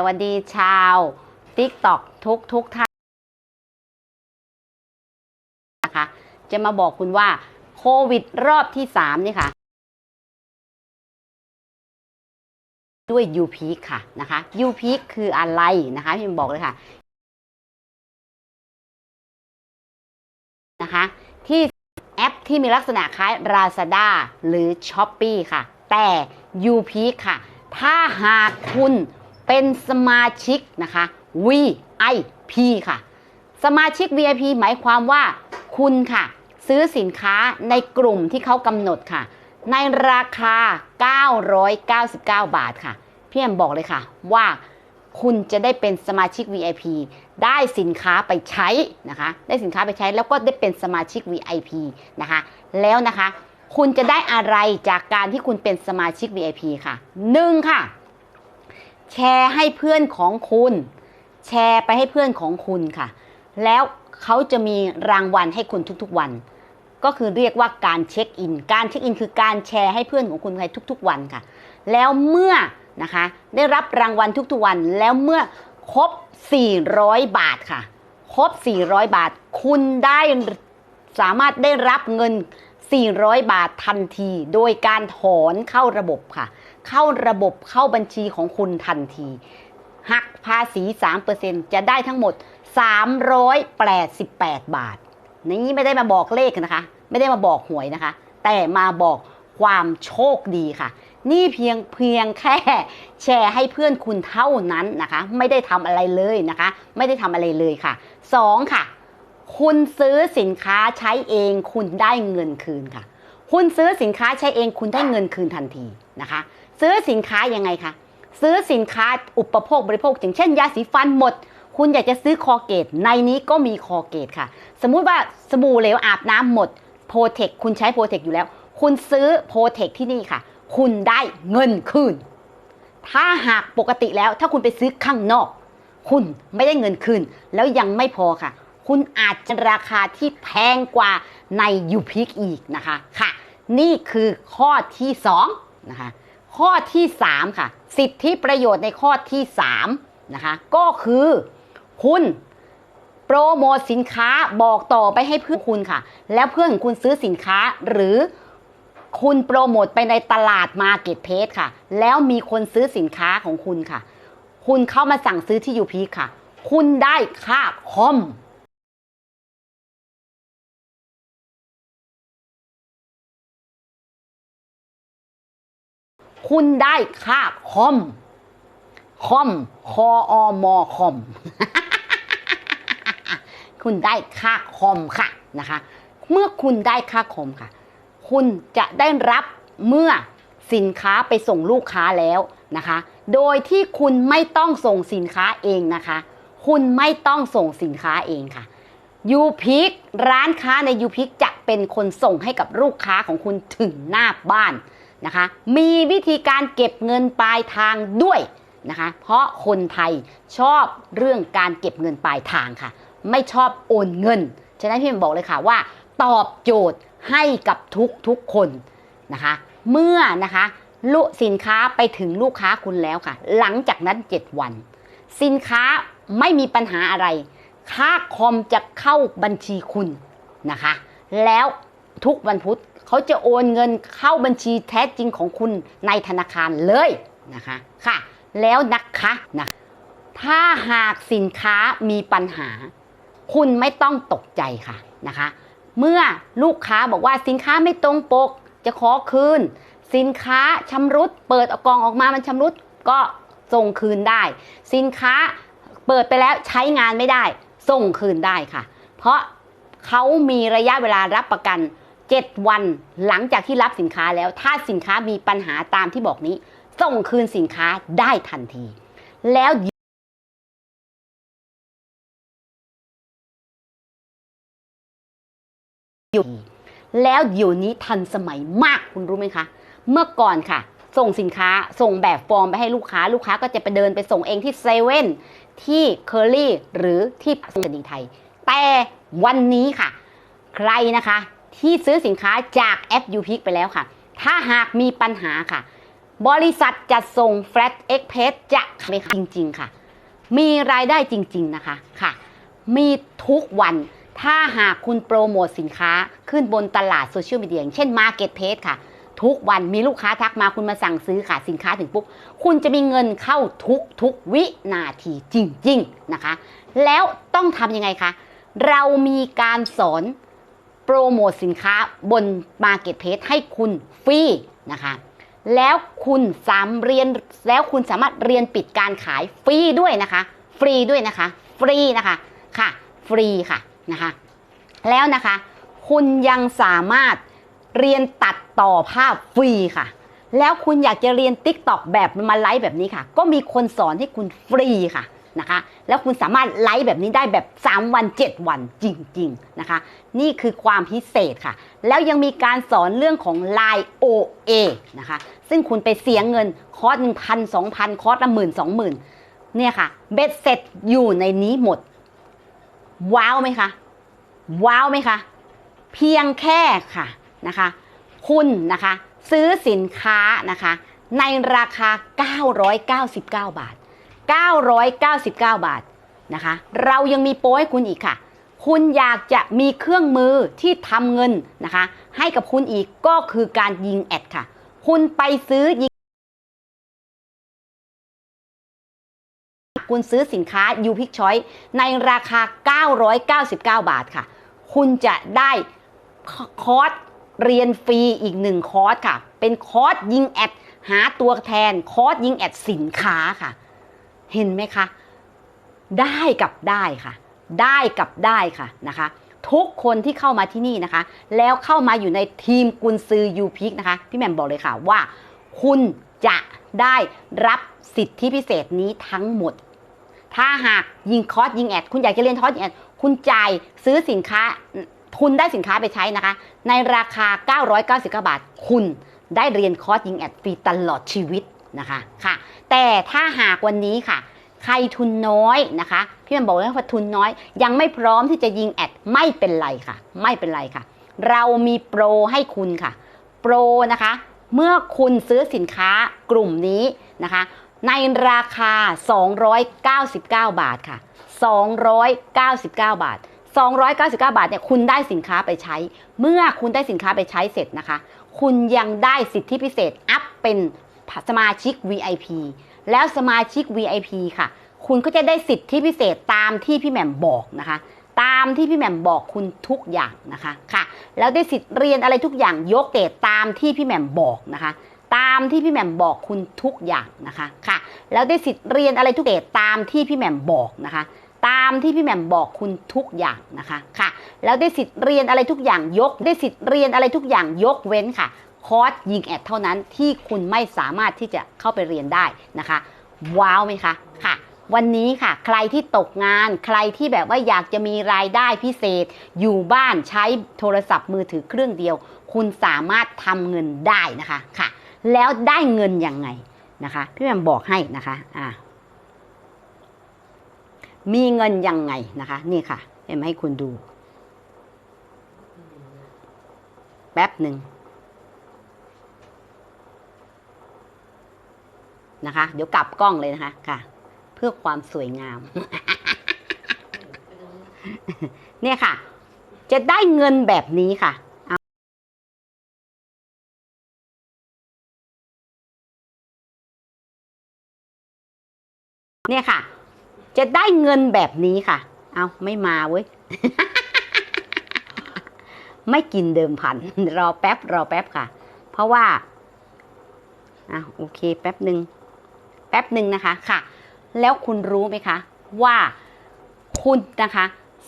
สวัสดีชาว TikTok ทุกทุกท่านนะคะจะมาบอกคุณว่าโควิดรอบที่3นี่ค่ะ ด้วย u p e a k ค่ะนะคะ u p e a k คืออะไรนะคะพี่บอกเลยค่ะนะคะ ที่แอปที่มีลักษณะคล้าย Lazada หรือ s h o p e e ค่ะ แต่ u p e a k ค่ะ ถ้าหากคุณ เป็นสมาชิกนะคะ VIP ค่ะ สมาชิก VIP หมายความว่าคุณค่ะ ซื้อสินค้าในกลุ่มที่เขากำหนดค่ะ ในราคา 999 บาทค่ะ พี่แอมบอกเลยค่ะว่าคุณจะได้เป็นสมาชิก VIP ได้สินค้าไปใช้นะคะ ได้สินค้าไปใช้แล้วก็ได้เป็นสมาชิก VIP นะคะ แล้วนะคะ คุณจะได้อะไรจากการที่คุณเป็นสมาชิก VIP ค่ะหนึ่งค่ะ แชร์ให้เพื่อนของคุณ แชร์ไปให้เพื่อนของคุณค่ะ แล้วเขาจะมีรางวัลให้คุณทุกๆวัน ก็คือเรียกว่าการเช็คอิน การเช็คอินคือการแชร์ให้เพื่อนของคุณในทุก ๆ วันค่ะ แล้วเมื่อนะคะได้รับรางวัลทุกๆวัน แล้วเมื่อครบ 400 บาทค่ะ ครบ 400 บาท คุณได้สามารถได้รับเงิน 400 บาททันที โดยการถอนเข้าระบบค่ะ เข้าระบบเข้าบัญชีของคุณทันที หักภาษี 3%จะได้ทั้งหมด 388 บาท นี้ไม่ได้มาบอกเลขนะคะ ไม่ได้มาบอกหวยนะคะ แต่มาบอกความโชคดีค่ะ นี่เพียงเพียงแค่แชร์ให้เพื่อนคุณเท่านั้นนะคะ ไม่ได้ทำอะไรเลยนะคะ ไม่ได้ทำอะไรเลยค่ะ 2 ค่ะ คุณซื้อสินค้าใช้เองคุณได้เงินคืนค่ะ คุณซื้อสินค้าใช้เองคุณได้เงินคืนทันทีนะคะ ซื้อสินค้ายังไงคะซื้อสินค้าอุปโภคบริโภค อย่างเช่นยาสีฟันหมด คุณอยากจะซื้อคอเกต ในนี้ก็มีคอเกตค่ะ สมมุติว่าสบู่เหลวอาบน้ำหมดโปรเทคคุณใช้โปรเทคอยู่แล้ว คุณซื้อโปรเทคที่นี่ค่ะ คุณได้เงินคืน ถ้าหากปกติแล้วถ้าคุณไปซื้อข้างนอก คุณไม่ได้เงินคืน แล้วยังไม่พอค่ะ คุณอาจจะราคาที่แพงกว่าในยูพิกอีกนะคะค่ะ นี่คือข้อที่2นะคะ ข้อที่ 3 ค่ะ สิทธิประโยชน์ในข้อที่ 3 นะคะ ก็คือ คุณโปรโมทสินค้าบอกต่อไปให้เพื่อนคุณค่ะ แล้วเพื่อนของคุณซื้อสินค้าหรือคุณโปรโมทไปในตลาดมาเก็ตเพจค่ะ แล้วมีคนซื้อสินค้าของคุณค่ะ คุณเข้ามาสั่งซื้อที่ยูพีค่ะ คุณได้ค่าคอม คุณได้ค่าคอม คอม คออมอคอม คุณได้ค่าคอมค่ะนะคะ เมื่อคุณได้ค่าคอมค่ะ คุณจะได้รับเมื่อสินค้าไปส่งลูกค้าแล้วนะคะ โดยที่คุณไม่ต้องส่งสินค้าเองนะคะ คุณไม่ต้องส่งสินค้าเองค่ะยูพิกร้านค้าในยูพิกจะเป็นคนส่งให้กับลูกค้าของคุณถึงหน้าบ้าน นะคะ มีวิธีการเก็บเงินปลายทางด้วยนะคะ เพราะคนไทยชอบเรื่องการเก็บเงินปลายทางค่ะ ไม่ชอบโอนเงิน ฉะนั้นพี่บอกเลยค่ะว่า ตอบโจทย์ให้กับทุกทุกคนนะคะ เมื่อนะคะลุสินค้าไปถึงลูกค้าคุณแล้วค่ะ หลังจากนั้น 7 วัน สินค้าไม่มีปัญหาอะไร ค่าคอมจะเข้าบัญชีคุณนะคะ แล้วทุกวันพุธ เขาจะโอนเงินเข้าบัญชีแท้จริงของคุณในธนาคารเลยนะคะค่ะ แล้วนะคะนะถ้าหากสินค้ามีปัญหา คุณไม่ต้องตกใจค่ะนะคะ เมื่อลูกค้าบอกว่าสินค้าไม่ตรงปก จะขอคืน สินค้าชำรุด เปิดเอากล่องออกมามันชำรุดก็ส่งคืนได้ สินค้าเปิดไปแล้วใช้งานไม่ได้ ส่งคืนได้ค่ะ เพราะเขามีระยะเวลารับประกัน 7 วันหลังจากที่รับสินค้าแล้ว ถ้าสินค้ามีปัญหาตามที่บอกนี้ ส่งคืนสินค้าได้ทันที แล้วอยู่แล้วเดี๋ยวนี้ทันสมัยมากคุณรู้ไหมคะ เมื่อก่อนค่ะ ส่งสินค้าส่งแบบฟอร์มไปให้ลูกค้า ลูกค้าก็จะไปเดินไปส่งเองที่เซเว่นที่เคอรี่หรือที่สนีไทย แต่วันนี้ค่ะ ใครนะคะ ที่ซื้อสินค้าจากแอป u p i c ไปแล้วค่ะ ถ้าหากมีปัญหาค่ะ บริษัทจัดส่ง Flat Express จะไหมคะจริง ๆ ค่ะ มีรายได้จริง ๆ นะคะค่ะ มีทุกวันถ้าหากคุณโปรโมทสินค้าขึ้นบนตลาดโซเชียลมีเดียอย่างเช่น Market p l a c e ค่ะ ทุกวันมีลูกค้าทักมาคุณมาสั่งซื้อค่ะสินค้าถึงปุ๊บ คุณจะมีเงินเข้าทุกทุกวินาทีจริง ๆ นะคะ แล้วต้องทำยังไงคะ เรามีการสอน โปรโมทสินค้าบน Marketplace ให้คุณฟรีนะคะแล้วคุณสามเรียนแล้วคุณสามารถเรียนปิดการขายฟรีด้วยนะคะ ฟรีด้วยนะคะ ฟรีนะคะค่ะ ฟรีค่ะนะคะแล้วนะคะ คุณยังสามารถเรียนตัดต่อภาพฟรีค่ะ แล้วคุณอยากจะเรียน t ิ k t o k แบบมาไลฟ์แบบนี้ค่ะ ก็มีคนสอนให้คุณฟรีค่ะ นะคะ แล้วคุณสามารถไลฟ์แบบนี้ได้แบบ 3 วัน 7 วันจริง ๆ นะคะ นี่คือความพิเศษค่ะ แล้วยังมีการสอนเรื่องของ Line OA นะคะ ซึ่งคุณไปเสียเงินคอร์สหนึ่งพันสองพันคอร์สละหมื่นสองหมื่นเนี่ยค่ะ เบ็ดเสร็จอยู่ในนี้หมด ว้าวไหมคะ ว้าวไหมคะ เพียงแค่ค่ะนะคะ คุณนะคะ ซื้อสินค้านะคะ ในราคา 999 บาท 999 บาทนะคะ เรายังมีโปรให้คุณอีกค่ะ คุณอยากจะมีเครื่องมือที่ทำเงินนะคะ ให้กับคุณอีกก็คือการยิงแอดค่ะ คุณไปซื้อยิงคุณซื้อสินค้า u p i c Choice ในราคา 999 บาทค่ะ คุณจะได้คอร์สเรียนฟรีอีกหนึ่งคอร์สค่ะ เป็นคอร์สยิงแอดหาตัวแทน คอร์สยิงแอดสินค้าค่ะ เห็นไหมคะ ได้กับได้ค่ะ ได้กับได้ค่ะนะคะ ทุกคนที่เข้ามาที่นี่นะคะ แล้วเข้ามาอยู่ในทีมกุนซือยูพิกนะคะ พี่แหม่มบอกเลยค่ะว่า คุณจะได้รับสิทธิพิเศษนี้ทั้งหมด ถ้าหากยิงคอร์สยิงแอด คุณอยากจะเรียนคอร์สยิงแอด คุณจ่ายซื้อสินค้า คุณได้สินค้าไปใช้นะคะ ในราคา 999 บาท คุณได้เรียนคอร์สยิงแอดฟรีตลอดชีวิต นะคะค่ะ แต่ถ้าหากวันนี้ค่ะ ใครทุนน้อยนะคะพี่มันบอกว่าทุนน้อย ยังไม่พร้อมที่จะยิงแอดไม่เป็นไรค่ะ ไม่เป็นไรค่ะ เรามีโปรให้คุณค่ะโปรนะคะ เมื่อคุณซื้อสินค้ากลุ่มนี้นะคะในราคา 299 บาทค่ะ 299 บาท 299 บาทเนี่ยคุณได้สินค้าไปใช้ เมื่อคุณได้สินค้าไปใช้เสร็จนะคะ คุณยังได้สิทธิพิเศษอัพเป็น สมาชิก VIP แล้วสมาชิก VIP ค่ะ คุณก็จะได้สิทธิพิเศษตามที่พี่แหม่มบอกนะคะ ตามที่พี่แหม่มบอกคุณทุกอย่างนะคะค่ะ แล้วได้สิทธิ์เรียนอะไรทุกอย่างยกเกรดตามที่พี่แหม่มบอกนะคะตามที่พี่แหม่มบอกคุณทุกอย่างนะคะค่ะ แล้วได้สิทธิ์เรียนอะไรทุกเกรดตามที่พี่แหม่มบอกนะคะ ตามที่พี่แหม่มบอกคุณทุกอย่างนะคะค่ะ แล้วได้สิทธิ์เรียนอะไรทุกอย่างยก ได้สิทธิ์เรียนอะไรทุกอย่างยกเว้นค่ะ คอร์สยิงแอดเท่านั้นที่คุณไม่สามารถที่จะเข้าไปเรียนได้นะคะ ว้าวไหมคะค่ะ วันนี้ค่ะ ใครที่ตกงาน ใครที่แบบว่าอยากจะมีรายได้พิเศษ อยู่บ้านใช้โทรศัพท์มือถือเครื่องเดียว คุณสามารถทำเงินได้นะคะค่ะ แล้วได้เงินยังไงนะคะพี่แหม่มบอกให้นะคะอ่ามีเงินยังไงนะคะ นี่ค่ะเอ็มให้คุณดู แป๊บหนึ่ง นะคะ เดี๋ยวกลับกล้องเลยนะคะค่ะ เพื่อความสวยงาม เนี่ยค่ะ จะได้เงินแบบนี้ค่ะเนี่ยค่ะ จะได้เงินแบบนี้ค่ะ เอาไม่มาเว้ย ไม่กินเดิมพัน รอแป๊บ รอแป๊บค่ะ เพราะว่าอะโอเค แป๊บหนึ่ง ป๊บหนึ่งนะคะค่ะ แล้วคุณรู้ไหมคะ ว่าคุณนะคะ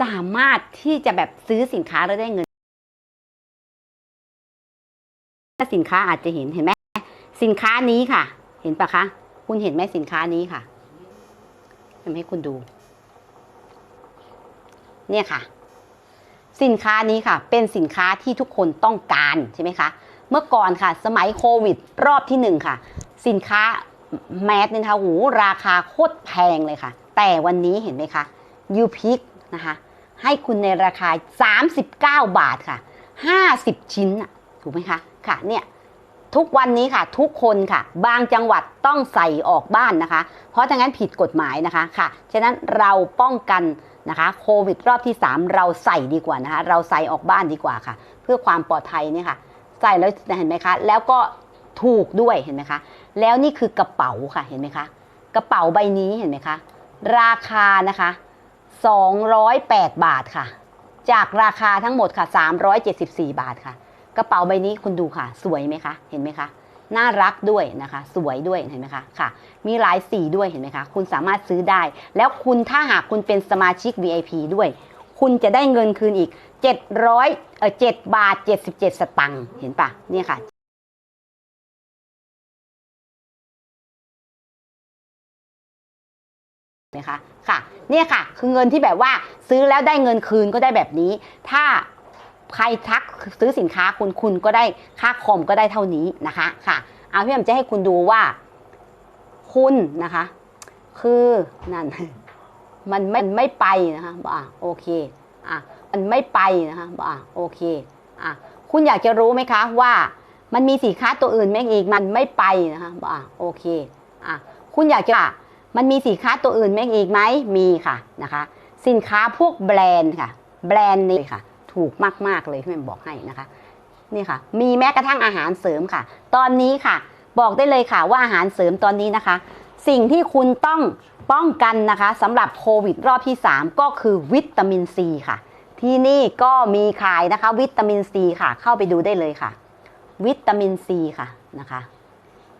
สามารถที่จะแบบซื้อสินค้าแล้วได้เงินสินค้าอาจจะเห็นเห็นไหมสินค้านี้ค่ะ เห็นปะคะ คุณเห็นไหมสินค้านี้ค่ะทำให้คุณดู เนี่ยค่ะ สินค้านี้ค่ะ เป็นสินค้าที่ทุกคนต้องการใช่ไหมคะ เมื่อก่อนค่ะ สมัยโควิด รอบที่หนึ่งค่ะ สินค้า แมสเนี่ยนะคะหูราคาโคตรแพงเลยค่ะ แต่วันนี้เห็นไหมคะยูพิกนะคะให้คุณในราคา 39 บาทค่ะ 50 ชิ้นถูกไหมคะค่ะเนี่ยทุกวันนี้ค่ะทุกคนค่ะ บางจังหวัดต้องใส่ออกบ้านนะคะ เพราะถ้างั้นผิดกฎหมายนะคะค่ะฉะนั้นเราป้องกันนะคะโควิดรอบที่ 3 เราใส่ดีกว่านะคะเราใส่ออกบ้านดีกว่าค่ะ เพื่อความปลอดภัยเนี่ยค่ะ ใส่แล้วเห็นไหมคะ แล้วก็ ถูกด้วยเห็นไหมคะ แล้วนี่คือกระเป๋าค่ะเห็นไหมคะ กระเป๋าใบนี้เห็นไหมคะ ราคานะคะ 208 บาทค่ะ จากราคาทั้งหมดค่ะ 374 บาทค่ะ กระเป๋าใบนี้คุณดูค่ะ สวยไหมคะ เห็นไหมคะน่ารักด้วยนะคะ สวยด้วยเห็นไหมคะค่ะ มีหลายสีด้วยเห็นไหมคะ คุณสามารถซื้อได้ แล้วคุณถ้าหากคุณเป็นสมาชิก VIP ด้วย คุณจะได้เงินคืนอีก 700เออ7บาท 77 สตังค์เห็นปะเนี่ยค่ะ นะคะค่ะเนี่ยค่ะ คือเงินที่แบบว่าซื้อแล้วได้เงินคืนก็ได้แบบนี้ ถ้าใครทักซื้อสินค้าคุณคุณก็ได้ค่าคอมก็ได้เท่านี้นะคะค่ะเอาพี่แอมจะให้คุณดูว่า คุณนะคะ คือนั่นมันไม่ไม่ไปนะคะอะโอเคอะมันไม่ไปนะคะอะโอเคอะคุณอยากจะรู้ไหมคะว่ามันมีสินค้าตัวอื่นไหมอีกมันไม่ไปนะคะอะโอเคอะคุณอยากจะ มันมีสินค้าตัวอื่นไหมอีกไหมมีค่ะนะคะ สินค้าพวกแบรนด์ค่ะ แบรนด์นี้ค่ะ ถูกมากๆเลยที่แม่บอกให้นะคะนี่ค่ะ มีแม้กระทั่งอาหารเสริมค่ะ ตอนนี้ค่ะ บอกได้เลยค่ะว่าอาหารเสริมตอนนี้นะคะ สิ่งที่คุณต้องป้องกันนะคะสำหรับโควิดรอบที่ 3 ก็คือวิตามินซีค่ะ ที่นี่ก็มีขายนะคะ วิตามินซีค่ะ เข้าไปดูได้เลยค่ะ วิตามินซีค่ะนะคะ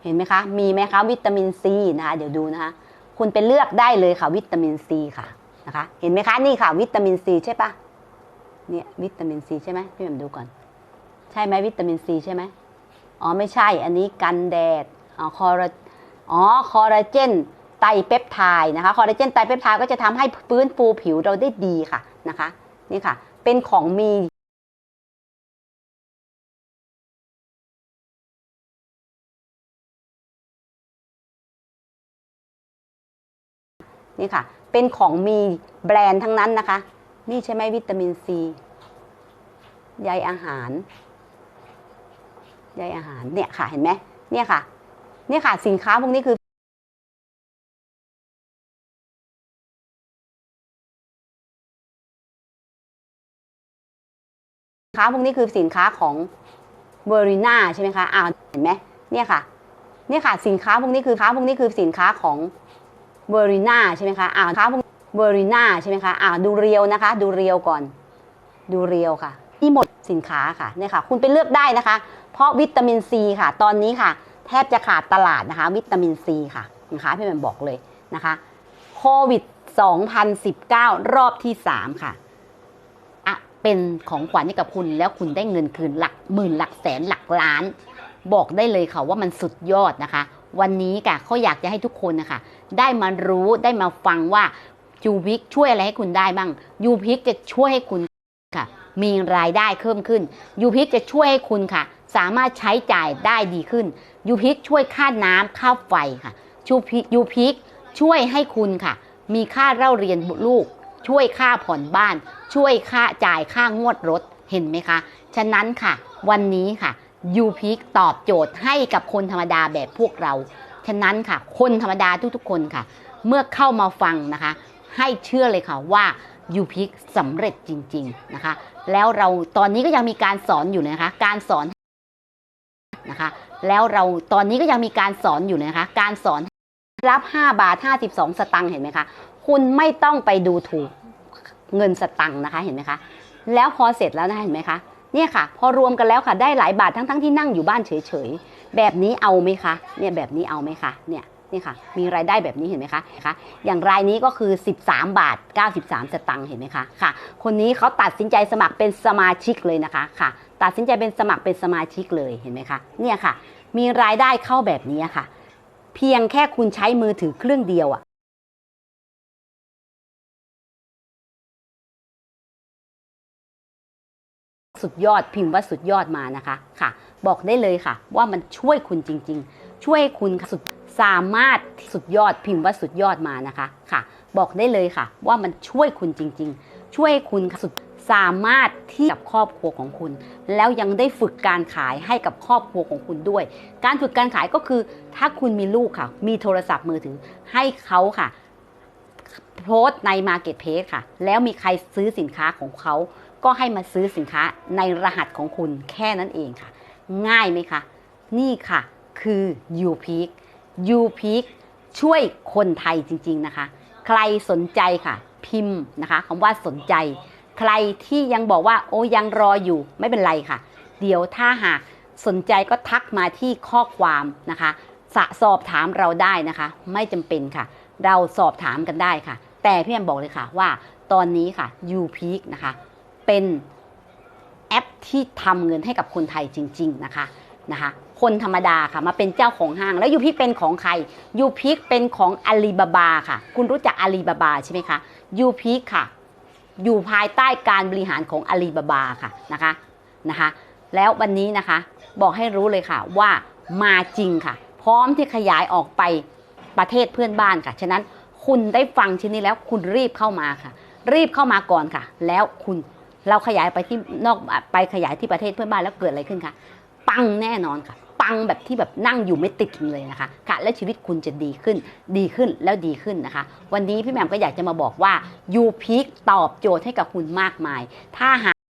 เห็นไหมคะ มีไหมคะวิตามินซีนะคะ เดี๋ยวดูนะคะ คุณไปเลือกได้เลยค่ะ วิตามินซีค่ะนะคะเห็นไหมคะนี่ค่ะ วิตามินซีใช่ปะเนี่ยวิตามินซีใช่ไหมพี่แหม่มดูก่อน ใช่ไหมวิตามินซีใช่ไหมอ๋อไม่ใช่อันนี้กันแดดอ๋อคอลลาอ๋อคอลลาเจนไตเปปไทด์นะคะคอลลาเจนไตเปปไทด์ก็จะทำให้ฟื้นฟูผิวเราได้ดีค่ะนะคะนี่ค่ะ เป็นของมี นี่ค่ะ เป็นของมีแบรนด์ทั้งนั้นนะคะ นี่ใช่ไหมวิตามินซีใยอาหารใยอาหารเนี่ยค่ะเห็นไหมเนี่ยค่ะ เนี่ยค่ะ สินค้าพวกนี้คือสินค้าพวกนี้คือสินค้าของเวอริน่าใช่ไหมคะอ้าวเห็นไหมเนี่ยค่ะ เนี่ยค่ะ สินค้าพวกนี้คือค้าพวกนี้คือสินค้าของ เวอริน่าใช่ไหมคะอ่าค้าพวกเวอริน่าใช่ไหมคะอ่าดูเรียวนะคะ ดูเรียวก่อน ดูเรียวค่ะนี่หมดสินค้าค่ะเนี่ยค่ะ คุณไปเลือกได้นะคะ เพราะวิตามินซีค่ะ ตอนนี้ค่ะ แทบจะขาดตลาดนะคะ วิตามินซีค่ะนะคะพี่แหม่มบอกเลยนะคะโควิด 2019 รอบที่ 3 ค่ะอะเป็นของขวัญให้กับคุณแล้วคุณได้เงินคืนหลักหมื่นหลักแสนหลักล้าน บอกได้เลยค่ะว่ามันสุดยอดนะคะ วันนี้ค่ะเขาอยากจะให้ทุกคนนะคะ ได้มารู้ได้มาฟังว่ายูพิกช่วยอะไรให้คุณได้บ้างยูพิกจะช่วยให้คุณค่ะ มีรายได้เพิ่มขึ้นยูพิกจะช่วยให้คุณค่ะ สามารถใช้จ่ายได้ดีขึ้นยูพิกช่วยค่าน้ำค่าไฟค่ะชูพิยูพิกช่วยให้คุณค่ะ มีค่าเล่าเรียนบุตรลูก ช่วยค่าผ่อนบ้าน ช่วยค่าจ่ายค่างวดรถเห็นไหมคะ ฉะนั้นค่ะ วันนี้ค่ะยูพิกตอบโจทย์ให้กับคนธรรมดาแบบพวกเรา ฉะนั้นค่ะ คนธรรมดาทุกๆคนค่ะ เมื่อเข้ามาฟังนะคะ ให้เชื่อเลยค่ะว่ายูพิกสำเร็จจริง ๆนะคะ แล้วเราตอนนี้ก็ยังมีการสอนอยู่นะคะ การสอนนะคะ แล้วเราตอนนี้ก็ยังมีการสอนอยู่นะคะ การสอนรับ 5 บาท 52 สตังค์เห็นไหมคะคุณไม่ต้องไปดูถูกเงินสตังค์นะคะเห็นไหมคะ แล้วพอเสร็จแล้วนะเห็นไหมคะเนี่ยค่ะ พอรวมกันแล้วค่ะได้หลายบาททั้งๆที่นั่งอยู่บ้านเฉยๆ แบบนี้เอาไหมคะเนี่ยแบบนี้เอาไหมคะเนี่ยนี่ค่ะมีรายได้แบบนี้เห็นไหมคะคะอย่างรายนี้ก็คือ 13 บาท 93 สตังค์เห็นไหมคะค่ะ คนนี้เขาตัดสินใจสมัครเป็นสมาชิกเลยนะคะค่ะ ตัดสินใจเป็นสมัครเป็นสมาชิกเลยเห็นไหมคะเนี่ยค่ะ มีรายได้เข้าแบบนี้ค่ะ เพียงแค่คุณใช้มือถือเครื่องเดียวอะสุดยอดพิมพ์ว่าสุดยอดมานะคะค่ะ บอกได้เลยค่ะ ว่ามันช่วยคุณจริง ๆ ช่วยคุณสุดสามารถสุดยอดพิมพ์ว่าสุดยอดมานะคะค่ะ บอกได้เลยค่ะ ว่ามันช่วยคุณจริง ๆ ช่วยคุณสุดสามารถที่กับครอบครัวของคุณ แล้วยังได้ฝึกการขายให้กับครอบครัวของคุณด้วย การฝึกการขายก็คือ ถ้าคุณมีลูกค่ะ มีโทรศัพท์มือถือให้เขาค่ะโพสใน Marketplace ค่ะ แล้วมีใครซื้อสินค้าของเขา ก็ให้มาซื้อสินค้าในรหัสของคุณแค่นั้นเองค่ะ ง่ายไหมคะ นี่ค่ะคือ u p e a k u p e a k ช่วยคนไทยจริง ๆนะคะ ใครสนใจค่ะ พิมพ์นะคะคำว่าสนใจ ใครที่ยังบอกว่า โอ้ยังรออยู่ไม่เป็นไรค่ะ เดี๋ยวถ้าหากสนใจก็ทักมาที่ข้อความนะคะสะสอบถามเราได้นะคะ ไม่จำเป็นค่ะ เราสอบถามกันได้ค่ะ แต่พี่แอมบอกเลยค่ะว่าตอนนี้ค่ะ u p e a k นะคะ เป็น อปที่ทำเงินให้กับคนไทยจริง ๆนะคะนะคะ คนธรรมดาค่ะมาเป็นเจ้าของห้าง แล้วยูพิกเป็นของใครยูพิกเป็นของอาลีบาบาค่ะ คุณรู้จักอาลีบาบาใช่ไหมคะยูพิกค่ะ อยู่ภายใต้การบริหารของอาลีบาบาค่ะนะคะนะคะ แล้ววันนี้นะคะบอกให้รู้เลยค่ะว่ามาจริงค่ะ พร้อมที่ขยายออกไปประเทศเพื่อนบ้านค่ะฉะนั้นคุณได้ฟังชิ้นนี้แล้วคุณรีบเข้ามาค่ะ รีบเข้ามาก่อนค่ะ แล้วคุณ เราขยายไปที่นอกไปขยายที่ประเทศเพื่อนบ้านแล้วเกิดอะไรขึ้นคะปังแน่นอนค่ะ ปังแบบที่แบบนั่งอยู่ไม่ติดเลยนะคะค่ะ และชีวิตคุณจะดีขึ้น ดีขึ้นแล้วดีขึ้นนะคะ วันนี้พี่แหม่มก็อยากจะมาบอกว่ายูพีคตอบโจทย์ให้กับคุณมากมาย ถ้าหา